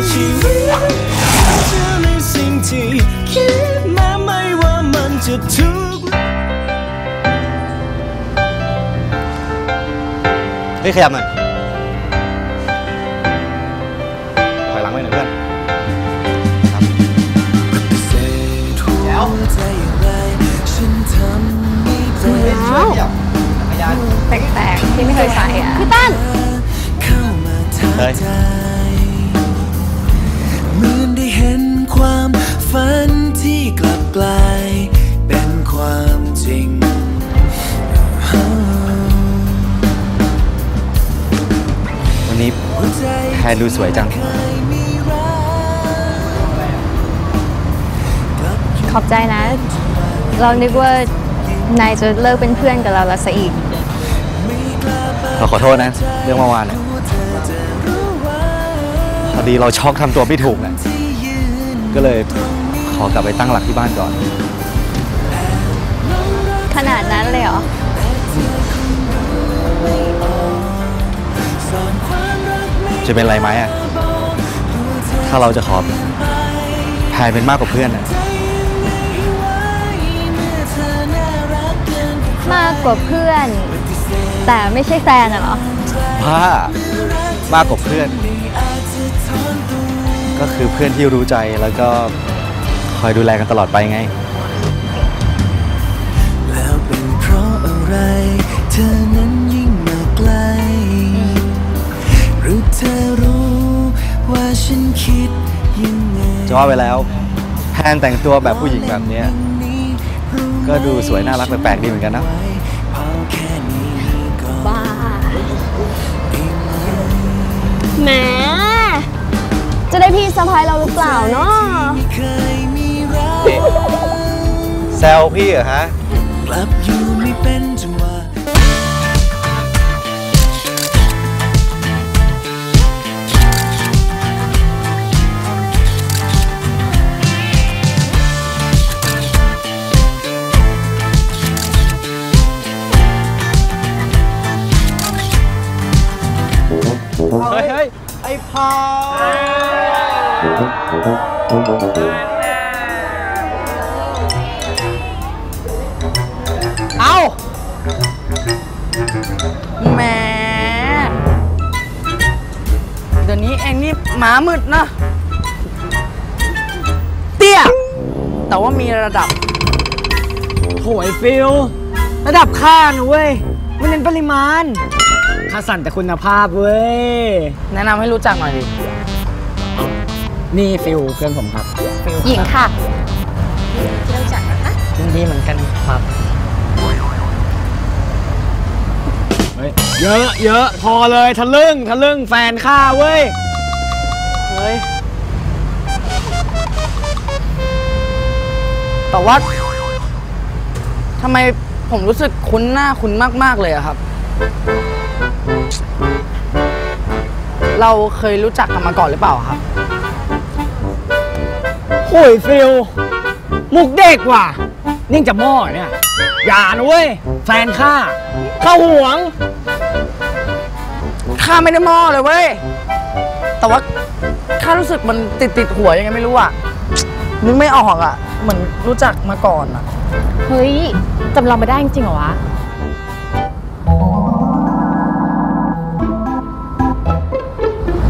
ดชีวิตเชื่อในสิ่งที่คิดแม้ไม่ว่ามันจะทุกข์เฮ้ยขยับหน่อยถอยหลังไปหน่อยเพื่อนครับแล้วใจอย่างไรฉันทำไม่ได้ช่วยขยับจักรยานแปลกๆที่ไม่เคยใส่อะพี่ตั้นเข้ามาท้าเฮ้ย นนี้แพนดูสวยจัง ขอบใจนะ เรานึกว่านายจะเลิกเป็นเพื่อนกับเราละซะอีก เราขอโทษนะ เรื่องเมื่อวานเนี่ยพอดีเราช็อกทำตัวไม่ถูกนะก็เลยขอกลับไปตั้งหลักที่บ้านก่อน ขนาดนั้นเลยเหรอ จะเป็นไรไหมอะถ้าเราจะขอแพนเป็นมากกว่าเพื่อนนะมากกว่าเพื่อน แต่ไม่ใช่แฟนอะเหรอบ้ามากกว่าเพื่อน ก็คือเพื่อนที่รู้ใจแล้วก็คอยดูแลกันตลอดไปไง แล้วเป็นเพราะอะไรเธอนั้น จะว่าไปแล้วแพนแต่งตัวแบบผู้หญิงแบบเนี้ยก็ดูสวยน่ารักแปลกๆดีเหมือนกันนะพอแค่นี้ก็บ้าแหมจะได้พี่สะพายเราหรือเปล่าเนาะไม่เคยมีรักแซวพี่เหรอฮะ เอาแหมเดี๋ยวนี้เองนี่หมามืดนะ เตี้ย แต่ว่ามีระดับโหยฟิลระดับค่านะเว้ยไม่เน้นปริมาณค่าสั่นแต่คุณภาพเว้ย แนะนำให้รู้จักหน่อยดิ นี่ฟิลเพื่อนผมครับหญิงค่ะรุ่นพี่เหมือนกันครับเฮ้ยเยอะเยอะพอเลยทะลึ่งทะลึ่งแฟนข้าเว้ยเฮ้ยแต่ว่าทำไมผมรู้สึกคุ้นหน้าคุ้นมาก ๆ เลยอะครับ เราเคยรู้จักกันมาก่อนหรือเปล่าครับ โอ้ยฟิลมุกเด็กว่ะนิ่งจะหม้อเนี่ยอย่านะเว้ยแฟนข้าเข้าห่วงข้าไม่ได้หม้อเลยเว้ยแต่ว่าข้ารู้สึกมันติดติดๆหัวยังไงไม่รู้อะนึกไม่ออกอะเหมือนรู้จักมาก่อนอะเฮ้ยจำเราไม่ได้จริงๆเหรอวะ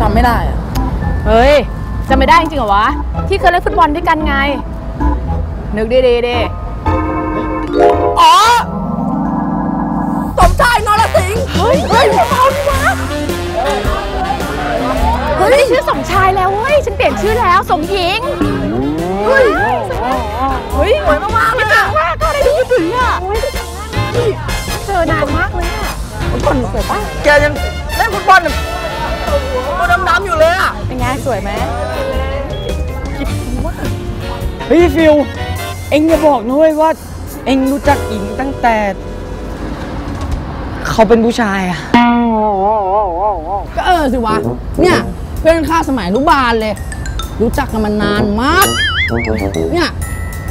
จำไม่ได้อะเฮ้ย จำไม่ได้จริงๆเหรอวะ ที่เคยเล่นฟุตบอลด้วยกันไง นึกดีๆดิอ๋อสมชายนรสิงห์เฮ้ยเฮ้ยเอาดิวะเฮ้ยชื่อสมชายแล้วเว้ย ฉันเปลี่ยนชื่อแล้วสมหญิง เฮ้ย เฮ้ยสวยมากๆเลยอะมากก็ได้ดูถึงอะเจอนานมากเลยอะคนสวยป่ะแกยังเล่นฟุตบอลแบบตัวดำๆอยู่เลยอะเป็นไงสวยไหม เฮ้ยฟิลเอ็งอย่าบอกนะเว้ยว่า เอ็งรู้จักอิงตั้งแต่ เขาเป็นผู้ชายอะก็เออสิวะ เนี่ยเพื่อนข้าสมัยอนุบาลเลย รู้จักกันมานานมาก เนี่ย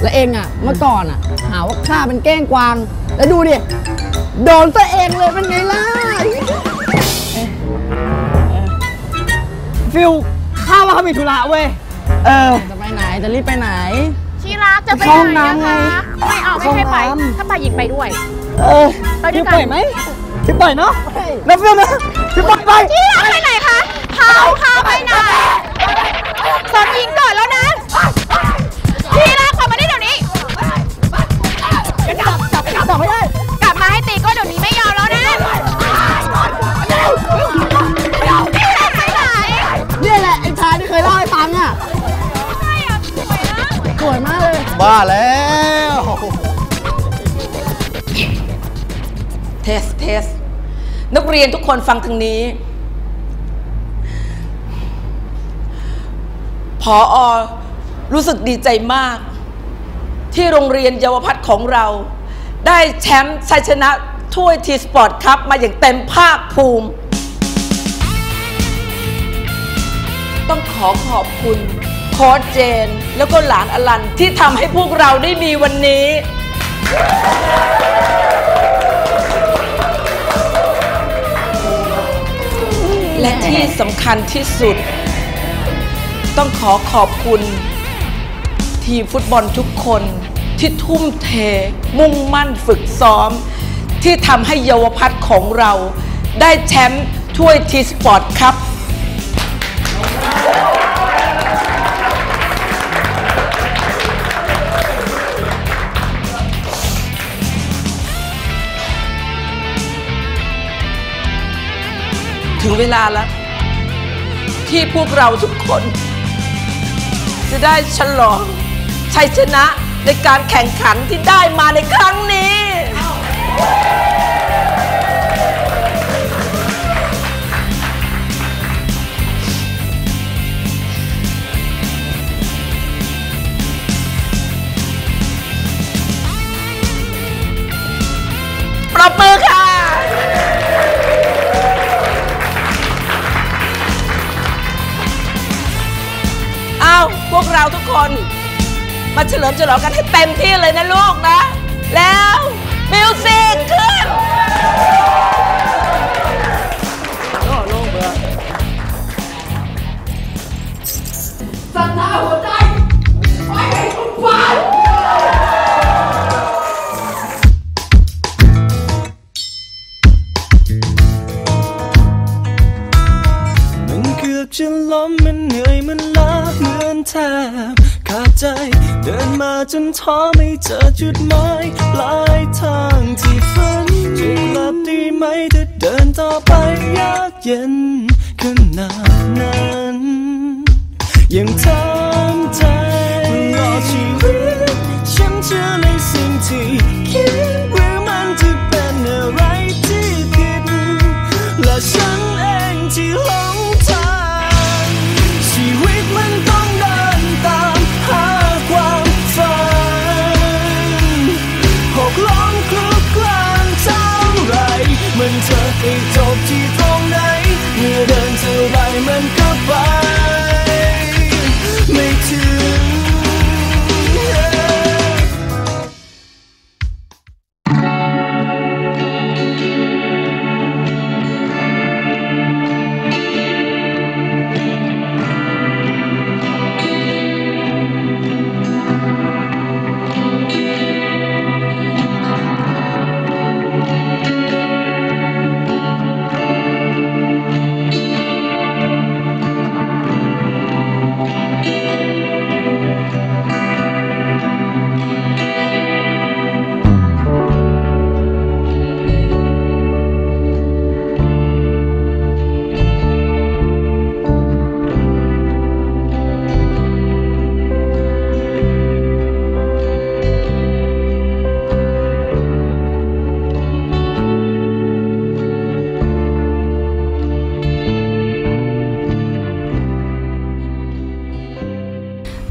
แล้วเองอะเมื่อก่อนอะหาว่าข้าเป็นแกล้งกวาง แล้วดูดิ โดนตัวเองเลยเป็นไงล่ะฟิลข้าข้าว่าเขามีธุระเว้ย เออ จะไปไหนจะรีบไปไหน ที่รักจะไปเข้าห้องไหนน้ำไงนะคะไม่เอาไม่ให้ไปเข้าห้องน้ำถ้าไปหญิงไปด้วย เออไปด้วยกันพี่ปล่อยไหมพี่ปล่อยเนาะนับเพื่อนนะพี่ปล่อยไปที่รักไปไหนคะเขาเขาไปไหนสอนหญิงก่อน บ้าแล้ว เทส เทส นักเรียนทุกคนฟังทางนี้ พออรู้สึกดีใจมาก ที่โรงเรียนเยาวพัฒน์ของเรา ได้แชมป์ชัยชนะถ้วยทีสปอร์ตคัพมาอย่างเต็มภาคภูมิ ต้องขอขอบคุณ ค้ชเจน แล้วก็หลานอลันที่ทำให้พวกเราได้มีวันนี้ และที่สำคัญที่สุด ต้องขอขอบคุณ ทีมฟุตบอลทุกคนที่ทุ่มเท มุ่งมั่นฝึกซ้อม ที่ทำให้เยาวพัฒน์ของเรา ได้แชมป์ถ้วยทีสปอร์ตครับ งเวลาแล้ว ที่พวกเราทุกคน จะได้ฉลองชัยชนะในการแข่งขันที่ได้มาในครั้งนี้ ปรบมือค่ะ วกเราทุกคน มาเฉลิมฉลองกันให้เต็มที่เลยนะลูกนะ แล้วมิวสิกขึ้นมัน จนท้อไม่เจอจุดหมายปลายทางที่ฝันจะกลับดีไหมถ้าเดินต่อไปยากเย็น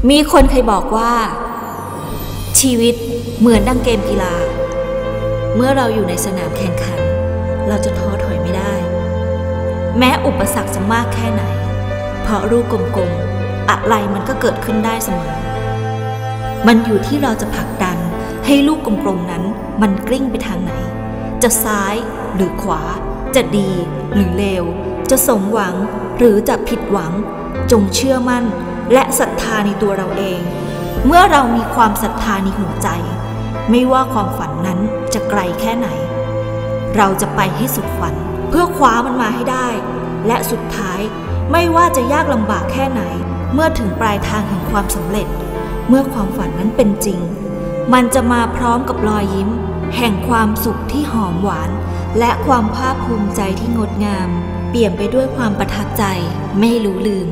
มีคนเคยบอกว่า ชีวิตเหมือนดังเกมกีฬา เมื่อเราอยู่ในสนามแข่งขัน เราจะท้อถอยไม่ได้ แม้อุปสรรคจะมากแค่ไหน เพราะรูปกลมๆอะไรมันก็เกิดขึ้นได้เสมอ มันอยู่ที่เราจะผลักดันให้ลูกกลมๆนั้น มันกลิ้งไปทางไหน จะซ้ายหรือขวา จะดีหรือเลวจะสมหวังหรือจะผิดหวัง จงเชื่อมั่น และศรัทธาในตัวเราเอง เมื่อเรามีความศรัทธาในหัวใจ ไม่ว่าความฝันนั้นจะไกลแค่ไหน เราจะไปให้สุดฝัน เพื่อคว้ามันมาให้ได้ และสุดท้ายไม่ว่าจะยากลำบากแค่ไหน เมื่อถึงปลายทางแห่งความสำเร็จ เมื่อความฝันนั้นเป็นจริง มันจะมาพร้อมกับรอยยิ้ม แห่งความสุขที่หอมหวาน และความภาคภูมิใจที่งดงาม เปี่ยมไปด้วยความประทับใจ ไม่รู้ลืม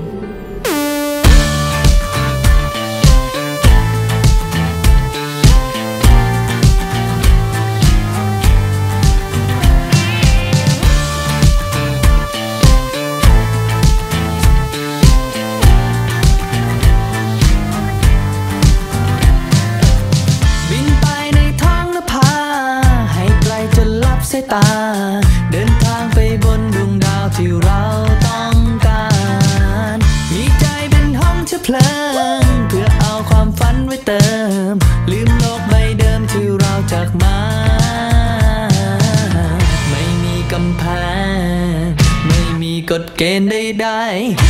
ง